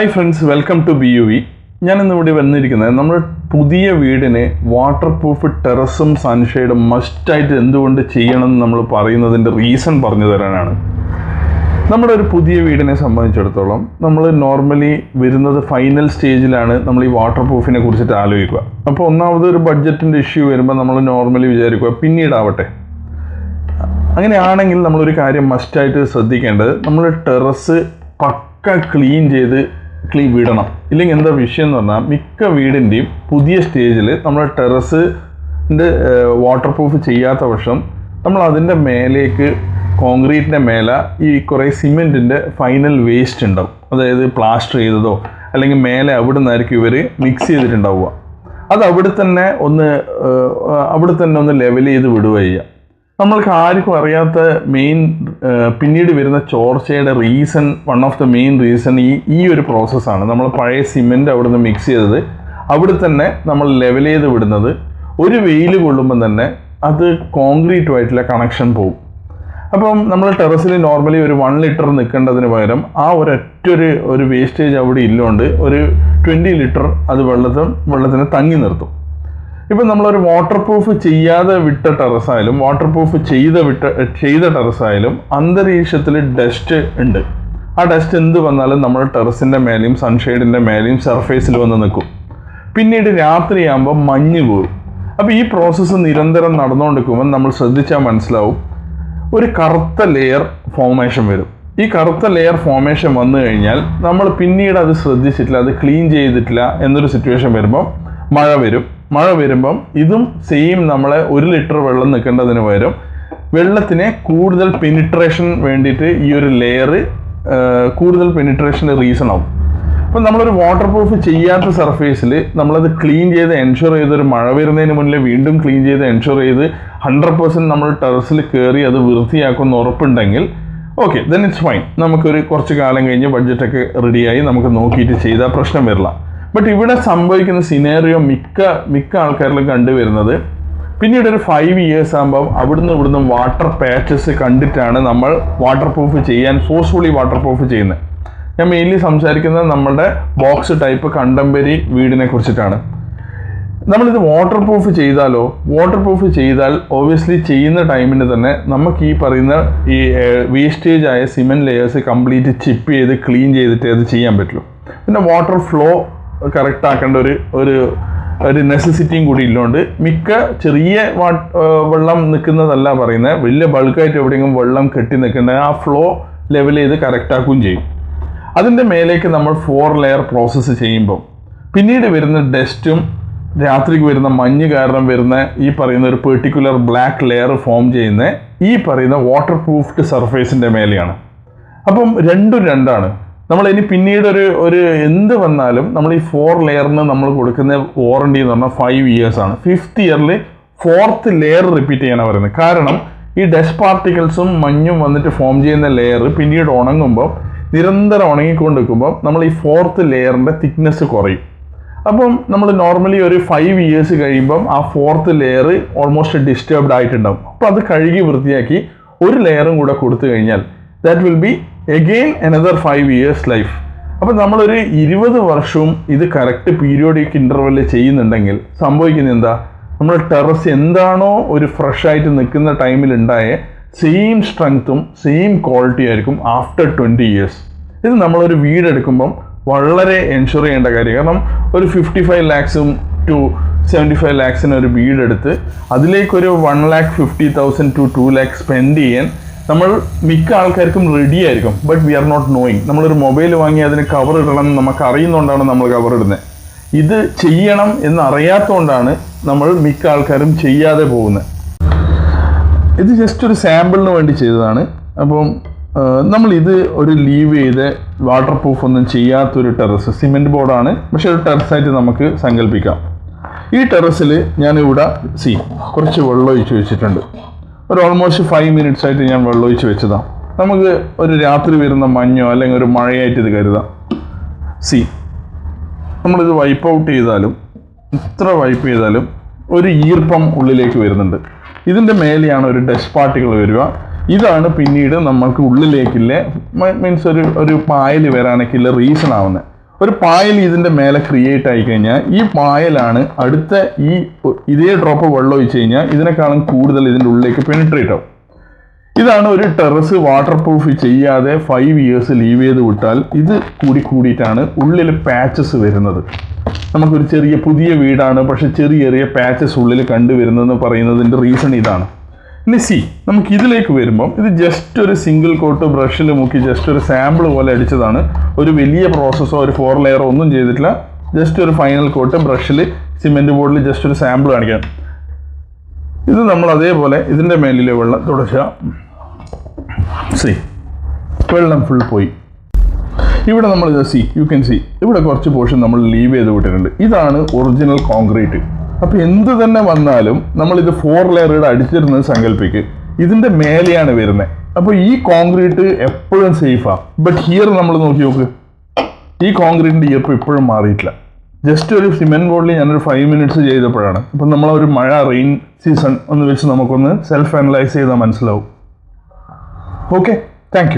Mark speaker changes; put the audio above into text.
Speaker 1: Hi friends welcome to B U V ഞാൻ ഇന്ന് ഇവിടെ വന്നിരിക്കുന്നത് നമ്മുടെ പുതിയ വീടിന് വാട്ടർ പ്രൂഫ് ടെറസും സൺഷെയ്ഡും മസ്റ്റായിട്ട് എന്തുകൊണ്ട് ചെയ്യണം എന്ന് നമ്മൾ പറയുന്നതിന്റെ റീസൺ പറഞ്ഞു തരാനാണ്. നമ്മുടെ ഒരു പുതിയ വീടിനെ സംബന്ധിച്ചിടത്തോളം നമ്മൾ നോർമലി വരുന്നത് ഫൈനൽ സ്റ്റേജിലാണ് നമ്മൾ ഈ വാട്ടർ പ്രൂഫിനെ കുറിച്ചിട്ട് ആലോചിക്കുക. അപ്പോൾ ഒന്നാമത് ഒരു ബഡ്ജറ്റിന്റെ ഇഷ്യൂ വരുമ്പോൾ നമ്മൾ നോർമലി വിചാരിക്കുക പിന്നീടാവട്ടെ. അങ്ങനെയാണെങ്കിൽ നമ്മളൊരു കാര്യം മസ്റ്റായിട്ട് ശ്രദ്ധിക്കേണ്ടത് നമ്മൾ ടെറസ് പക്ക ക്ലീൻ ചെയ്ത് ക്ലീൻ വിടണം. ഇല്ലെങ്കിൽ എന്താ വിഷയം എന്ന് പറഞ്ഞാൽ മിക്ക വീടിന്റെയും പുതിയ സ്റ്റേജിൽ നമ്മൾ ടെറസ് വാട്ടർ പ്രൂഫ് ചെയ്യാത്ത പക്ഷം നമ്മൾ അതിന്റെ മേലേക്ക് കോൺക്രീറ്റിന്റെ മേലെ ഈ കുറേ സിമെന്റിന്റെ ഫൈനൽ വേസ്റ്റ് ഉണ്ടാവും. അതായത് പ്ലാസ്റ്റർ ചെയ്തതോ അല്ലെങ്കിൽ മേലെ അവിടെ നിന്നായിരിക്കും ഇവർ മിക്സ് ചെയ്തിട്ടുണ്ടാവുക. അത് അവിടെ തന്നെ ഒന്ന് അവിടെ തന്നെ ഒന്ന് ലെവൽ ചെയ്ത് വിടുക ചെയ്യുക. നമ്മൾക്ക് ആർക്കും അറിയാത്ത മെയിൻ പിന്നീട് വരുന്ന ചോർച്ചയുടെ reason one of the main reason ഈ ഈ ഒരു പ്രോസസ്സാണ് നമ്മൾ പഴയ സിമെന്റ് അവിടുന്ന് മിക്സ് ചെയ്തത്. അവിടെ തന്നെ നമ്മൾ ലെവൽ ചെയ്ത് വിടുന്നത്. ഒരു വെയിൽ കൊള്ളുമ്പോൾ തന്നെ അത് കോൺക്രീറ്റുമായിട്ടുള്ള കണക്ഷൻ പോകും. അപ്പം നമ്മൾ ടെറസിൽ നോർമലി ഒരു വൺ ലിറ്റർ നിൽക്കേണ്ടതിന് പകരം ആ ഒരൊറ്റ ഒരു ഒരു വേസ്റ്റേജ് അവിടെ ഇല്ലോണ്ട്. ഒരു ട്വന്റി ലിറ്റർ അത് വെള്ളത്തിൽ വെള്ളത്തിന് തങ്ങി നിർത്തും. ഇപ്പം നമ്മളൊരു വാട്ടർ പ്രൂഫ് ചെയ്യാതെ വിട്ട ടെറസായാലും വാട്ടർ പ്രൂഫ് ചെയ്ത വിട്ട ചെയ്ത ടെറസായാലും അന്തരീക്ഷത്തിൽ ഡസ്റ്റ് ഉണ്ട്. ആ ഡസ്റ്റ് എന്ത് വന്നാലും നമ്മുടെ ടെറസിന്റെ മേലെയും സൺഷെയ്ഡിന്റെ മേലെയും സർഫേസിൽ വന്ന് നിൽക്കും. പിന്നീട് രാത്രിയാകുമ്പോൾ മഞ്ഞ് വീഴും അപ്പോൾ ഈ പ്രോസസ്സ് നിരന്തരം നടന്നുകൊണ്ടിരിക്കുമ്പോൾ നമ്മൾ ശ്രദ്ധിച്ചാൽ മനസ്സിലാവും ഒരു കറുത്ത ലെയർ ഫോമേഷൻ വരും. ഈ കറുത്ത ലെയർ ഫോമേഷൻ വന്നു കഴിഞ്ഞാൽ നമ്മൾ പിന്നീട് അത് ശ്രദ്ധിച്ചിട്ടില്ല അത് ക്ലീൻ ചെയ്തിട്ടില്ല എന്നൊരു സിറ്റുവേഷൻ വരുമ്പോൾ മഴ വരും. മഴ വരുമ്പം ഇതും സെയിം നമ്മളെ ഒരു ലിറ്റർ വെള്ളം നിൽക്കേണ്ടതിന് പകരം വെള്ളത്തിനെ കൂടുതൽ പെനിട്രേഷൻ വേണ്ടിയിട്ട് ഈ ഒരു ലെയർ കൂടുതൽ പെനിട്രേഷന്റെ റീസൺ ആവും. അപ്പം നമ്മളൊരു വാട്ടർ പ്രൂഫ് ചെയ്യാത്ത സർഫേസിൽ നമ്മളത് ക്ലീൻ ചെയ്ത് എൻഷുർ ചെയ്ത് ഒരു മഴ വരുന്നതിന് മുന്നിൽ വീണ്ടും ക്ലീൻ ചെയ്ത് എൻഷുർ ചെയ്ത് ഹൺഡ്രഡ് പെർസെന്റ് നമ്മൾ ടെറസിൽ കയറി അത് വൃത്തിയാക്കുമെന്ന് ഉറപ്പുണ്ടെങ്കിൽ ഓക്കെ ദെൻ ഇറ്റ്സ് ഫൈൻ നമുക്കൊരു കുറച്ച് കാലം കഴിഞ്ഞ് ബഡ്ജറ്റൊക്കെ റെഡിയായി നമുക്ക് നോക്കിയിട്ട് ചെയ്താൽ പ്രശ്നം വരില്ല. ബട്ട് ഇവിടെ സംഭവിക്കുന്ന സിനേറിയോ മിക്ക മിക്ക ആൾക്കാരിലും കണ്ടുവരുന്നത് പിന്നീട് ഒരു ഫൈവ് ഇയേഴ്സ് ആകുമ്പോൾ അവിടുന്ന് ഇവിടുന്ന് വാട്ടർ പാച്ചസ് കണ്ടിട്ടാണ് നമ്മൾ വാട്ടർ പ്രൂഫ് ചെയ്യാൻ ഫോഴ്സ്ഫുള്ളി വാട്ടർ പ്രൂഫ് ചെയ്യുന്നത്. ഞാൻ മെയിൻലി സംസാരിക്കുന്നത് നമ്മളുടെ ബോക്സ് ടൈപ്പ് കണ്ടംപരി വീടിനെ കുറിച്ചിട്ടാണ്. നമ്മളിത് വാട്ടർ പ്രൂഫ് ചെയ്താലോ വാട്ടർ പ്രൂഫ് ചെയ്താൽ ഓബിയസ്ലി ചെയ്യുന്ന ടൈമിന് തന്നെ നമുക്ക് ഈ പറയുന്ന ഈ വേസ്റ്റേജ് ആയ സിമെന്റ് ലെയേഴ്സ് കംപ്ലീറ്റ് ചിപ്പ് ചെയ്ത് ക്ലീൻ ചെയ്തിട്ട് അത് ചെയ്യാൻ പറ്റുള്ളൂ. പിന്നെ വാട്ടർ ഫ്ലോ കറക്റ്റ് ആക്കേണ്ട ഒരു ഒരു ഒരു നെസസിറ്റിയും കൂടി ഇല്ലോണ്ട്. മിക്ക ചെറിയ വെള്ളം നിൽക്കുന്നതല്ല പറയുന്നത് വലിയ ബൾക്കായിട്ട് എവിടെയെങ്കിലും വെള്ളം കെട്ടി നിൽക്കേണ്ട ആ ഫ്ലോ ലെവൽ ചെയ്ത് കറക്റ്റ് ആക്കുകയും ചെയ്യും. അതിന്റെ മേലേക്ക് നമ്മൾ ഫോർ ലെയർ പ്രോസസ്സ് ചെയ്യുമ്പം പിന്നീട് വരുന്ന ഡസ്റ്റും രാത്രിക്ക് വരുന്ന മഞ്ഞ് കാരണം വരുന്ന ഈ പറയുന്ന ഒരു പെർട്ടിക്കുലർ ബ്ലാക്ക് ലെയർ ഫോം ചെയ്യുന്ന ഈ പറയുന്ന വാട്ടർ പ്രൂഫ്ഡ് സർഫേസിന്റെ മേലെയാണ്. അപ്പം രണ്ടും രണ്ടാണ്. നമ്മൾ ഇനി പിന്നീട് ഒരു ഒരു എന്ത് വന്നാലും നമ്മൾ ഈ ഫോർ ലെയറിന് നമ്മൾ കൊടുക്കുന്ന വാറണ്ടി എന്ന് പറഞ്ഞാൽ ഫൈവ് ഇയേഴ്സ് ആണ്. ഫിഫ്ത്ത് ഇയറിൽ ഫോർത്ത് ലെയർ റിപ്പീറ്റ് ചെയ്യാനാണ് പറയുന്നത്. കാരണം ഈ ഡസ്റ്റ് പാർട്ടിക്കിൾസും മഞ്ഞും വന്നിട്ട് ഫോം ചെയ്യുന്ന ലെയർ പിന്നീട് ഉണങ്ങുമ്പോൾ നിരന്തരം ഉണങ്ങിക്കൊണ്ടിരിക്കുമ്പോൾ നമ്മൾ ഈ ഫോർത്ത് ലെയറിന്റെ തിക്നെസ് കുറയും. അപ്പം നമ്മൾ നോർമലി ഒരു ഫൈവ് ഇയേഴ്സ് കഴിയുമ്പം ആ ഫോർത്ത് ലെയർ ഓൾമോസ്റ്റ് ഡിസ്റ്റർബ്ഡ് ആയിട്ടുണ്ടാവും. അപ്പോൾ അത് കഴുകി വൃത്തിയാക്കി ഒരു ലെയറും കൂടെ കൊടുത്തു കഴിഞ്ഞാൽ that will be again another five years life അപ്പം നമ്മളൊരു ഇരുപത് വർഷവും ഇത് കറക്റ്റ് പീരിയോഡിക് ഇന്റർവെല്ലിൽ ചെയ്യുന്നുണ്ടെങ്കിൽ സംഭവിക്കുന്നത് എന്താ? നമ്മൾ ടെറസ് എന്താണോ ഒരു ഫ്രഷ് ആയിട്ട് നിൽക്കുന്ന ടൈമിൽ ഉണ്ടായ സെയിം സ്ട്രെങ്ത്തും സെയിം ക്വാളിറ്റി ആയിരിക്കും ആഫ്റ്റർ ട്വന്റി ഇയേഴ്സ് ഇത് നമ്മളൊരു വീടെടുക്കുമ്പം വളരെ എൻഷുർ ചെയ്യേണ്ട കാര്യം. കാരണം ഒരു ഫിഫ്റ്റി ഫൈവ് ലാക്സും ടു സെവന്റി ഫൈവ് ലാക്സിന് ഒരു വീടെടുത്ത് അതിലേക്കൊരു one lakh fifty thousand to two lakh spend ചെയ്യാൻ നമ്മൾ മിക്ക ആൾക്കാർക്കും റെഡി ആയിരിക്കും but we are not knowing നമ്മളൊരു മൊബൈൽ വാങ്ങി അതിന് കവർ ഇടണം നമുക്ക് അറിയുന്നതുകൊണ്ടാണ് നമ്മൾ കവർ ഇടുന്നത് ഇത് ചെയ്യണം എന്ന് അറിയാത്തതുകൊണ്ടാണ് നമ്മൾ മിക്ക ആൾക്കാരും ചെയ്യാതെ പോകുന്നത് ഇത് ജസ്റ്റ് ഒരു സാമ്പിളിന് വേണ്ടി ചെയ്തതാണ്. അപ്പം നമ്മൾ ഇത് ഒരു ലീവ് ചെയ്ത് വാട്ടർ പ്രൂഫ് ഒന്നും ചെയ്യാത്തൊരു ടെറസ് സിമെന്റ് ബോർഡാണ് പക്ഷെ ഒരു ടെറസായിട്ട് നമുക്ക് സങ്കല്പിക്കാം ഈ ടെറസിൽ ഞാനിവിടെ സി കുറച്ച് വെള്ളം ഒഴിച്ച് വെച്ചിട്ടുണ്ട്. ഒരു ഓൾമോസ്റ്റ് ഫൈവ് മിനിറ്റ്സ് ആയിട്ട് ഞാൻ വെള്ളമൊഴിച്ച് വെച്ചതാണ്. നമുക്ക് ഒരു രാത്രി വരുന്ന മഞ്ഞോ അല്ലെങ്കിൽ ഒരു മഴയായിട്ട് ഇത് കരുതാം. സി നമ്മളിത് വൈപ്പ് ഔട്ട് ചെയ്താലും ഇത്ര വൈപ്പ് ചെയ്താലും ഒരു ഈർപ്പം ഉള്ളിലേക്ക് വരുന്നുണ്ട്. ഇതിന്റെ മേലെയാണ് ഒരു ഡസ്റ്റ് പാർട്ടികൾ വരിക. ഇതാണ് പിന്നീട് നമ്മൾക്ക് ഉള്ളിലേക്കില്ല മീൻസ് ഒരു ഒരു പായൽ വരാനൊക്കെയുള്ള റീസൺ ആവുന്നത് ഒരു പായൽ ഇതിന്റെ മേലെ ക്രിയേറ്റ് ആയി കഴിഞ്ഞാൽ ഈ പായലാണ് അടുത്ത ഈ ഇതേ ഡ്രോപ്പ് വെള്ളം ഒഴിച്ച് കഴിഞ്ഞാൽ ഇതിനേക്കാളും കൂടുതൽ ഇതിന്റെ ഉള്ളിലേക്ക് പെനിട്രേറ്റ് ആവും. ഇതാണ് ഒരു ടെറസ് വാട്ടർ പ്രൂഫ് ചെയ്യാതെ ഫൈവ് ഇയേഴ്സ് ലീവ് ചെയ്ത് വിട്ടാൽ ഇത് കൂടി കൂടിയിട്ടാണ് ഉള്ളിൽ പാച്ചസ് വരുന്നത്. നമുക്കൊരു ചെറിയ പുതിയ വീടാണ് പക്ഷെ ചെറിയ ചെറിയ പാച്ചസ് ഉള്ളിൽ കണ്ടുവരുന്നതെന്ന് പറയുന്നതിന്റെ റീസൺ ഇതാണ്. ഇനി സി നമുക്ക് ഇതിലേക്ക് വരുമ്പം ഇത് ജസ്റ്റ് ഒരു സിംഗിൾ കോട്ട് ബ്രഷിൽ മുക്കി ജസ്റ്റ് ഒരു സാമ്പിൾ പോലെ അടിച്ചതാണ്. ഒരു വലിയ പ്രോസസ്സോ ഒരു ഫോർ ലെയറോ ഒന്നും ചെയ്തിട്ടില്ല. ജസ്റ്റ് ഒരു ഫൈനൽ കോട്ട് ബ്രഷിൽ സിമെന്റ് ബോർഡിൽ ജസ്റ്റ് ഒരു സാമ്പിൾ കാണിക്കാം. ഇത് നമ്മൾ അതേപോലെ ഇതിന്റെ മേലിലെ വെള്ളം തുടച്ച. സി വെള്ളം ഫുൾ പോയി. ഇവിടെ നമ്മൾ സി യു ക്യാൻ സി ഇവിടെ കുറച്ച് പോർഷൻ നമ്മൾ ലീവ് ചെയ്ത് വിട്ടിട്ടുണ്ട്. ഇതാണ് ഒറിജിനൽ കോൺക്രീറ്റ് അപ്പോൾ എന്ത് തന്നെ വന്നാലും ഇത് ഫോർ ലെയറുടെ അടിച്ചിരുന്നത് സങ്കല്പിക്ക്. ഇതിന്റെ മേലെയാണ് വരുന്നത് അപ്പോൾ ഈ കോൺക്രീറ്റ് എപ്പോഴും സേഫാണ് ബട്ട് ഹിയർ നമ്മൾ നോക്കി നോക്ക്. ഈ കോൺക്രീറ്റിന്റെ ഈർപ്പം ഇപ്പോഴും മാറിയിട്ടില്ല. ജസ്റ്റ് ഒരു സിമെന്റ് ബോർഡിൽ ഞാനൊരു ഫൈവ് മിനിറ്റ്സ് ചെയ്തപ്പോഴാണ്. അപ്പം ഒരു മഴ റെയിൻ സീസൺ ഒന്ന് വെച്ച് നമുക്കൊന്ന് സെൽഫ് അനലൈസ് ചെയ്താൽ മനസ്സിലാവും ഓക്കെ താങ്ക്